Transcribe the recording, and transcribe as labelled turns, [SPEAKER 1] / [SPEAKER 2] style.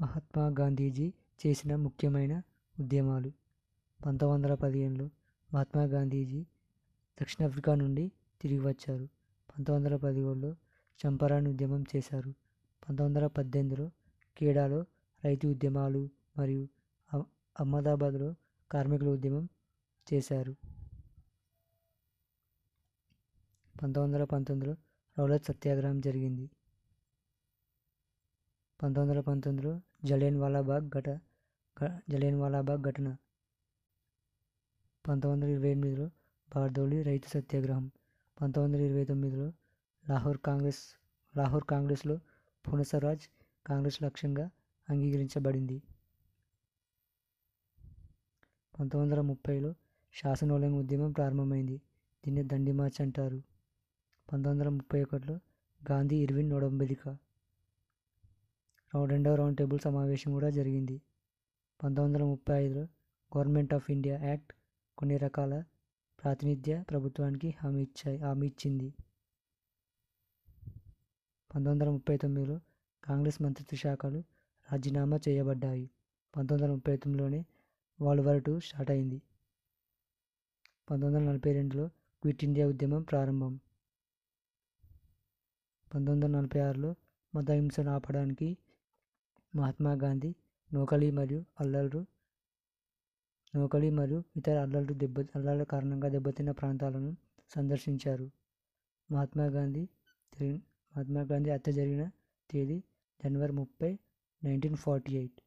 [SPEAKER 1] మహాత్మా గాంధీజీ చేసిన ముఖ్యమైన ఉద్యమాలు. పంతొమ్మిది వందల పదిహేనులో మహాత్మా గాంధీజీ దక్షిణాఫ్రికా నుండి తిరిగి వచ్చారు. పంతొమ్మిది వందల పదిహేడులో చంపారణ్ ఉద్యమం చేశారు. పంతొమ్మిది వందల పద్దెనిమిదిలో కేడాలో రైతు ఉద్యమాలు మరియు అహ్మదాబాద్లో కార్మికుల ఉద్యమం చేశారు. పంతొమ్మిది వందల పంతొమ్మిదిలో రౌలత్ సత్యాగ్రహం జరిగింది. పంతొమ్మిది వందల పంతొమ్మిదిలో జలియన్ వాలాబాగ్ ఘట జలియన్ ఘటన. పంతొమ్మిది వందల ఇరవై ఎనిమిదిలో బార్దోలి రైతు సత్యాగ్రహం. పంతొమ్మిది వందల ఇరవై తొమ్మిదిలో లాహోర్ కాంగ్రెస్ లాహోర్ కాంగ్రెస్లో పునసరాజ్ కాంగ్రెస్ లక్ష్యంగా అంగీకరించబడింది. పంతొమ్మిది వందల ముప్పైలో శాసనోల్లంఘన ఉద్యమం ప్రారంభమైంది. దీన్ని దండి మార్చ్ అంటారు. పంతొమ్మిది వందల ముప్పై ఒకటిలో గాంధీ ఇర్విన్ ఒడంబడిక రెండవ రౌండ్ టేబుల్ సమావేశం కూడా జరిగింది. పంతొమ్మిది వందల ముప్పై ఐదులో గవర్నమెంట్ ఆఫ్ ఇండియా యాక్ట్ కొన్ని రకాల ప్రాతినిధ్య ప్రభుత్వానికి హామీ ఇచ్చాయి హామీ ఇచ్చింది. పంతొమ్మిది వందల ముప్పై తొమ్మిదిలో కాంగ్రెస్ మంత్రిత్వ శాఖలు రాజీనామా చేయబడ్డాయి. పంతొమ్మిది వందల ముప్పై తొమ్మిదిలోనే వరల్డ్ వార్ టూ స్టార్ట్ అయింది. పంతొమ్మిది వందల నలభై రెండులో క్విట్ ఇండియా ఉద్యమం ప్రారంభం. పంతొమ్మిది వందల నలభై ఆరులో మత హింసను ఆపడానికి మహాత్మా గాంధీ నూకలి మరియు అల్లర్లు నూకలి మరియు ఇతర అల్లర్లు దెబ్బ అల్లర్ల కారణంగా దెబ్బతిన్న ప్రాంతాలను సందర్శించారు. మహాత్మా గాంధీ మహాత్మా గాంధీ హత్య జరిగిన తేదీ జనవరి ముప్పై నైన్టీన్ ఫార్టీ ఎయిట్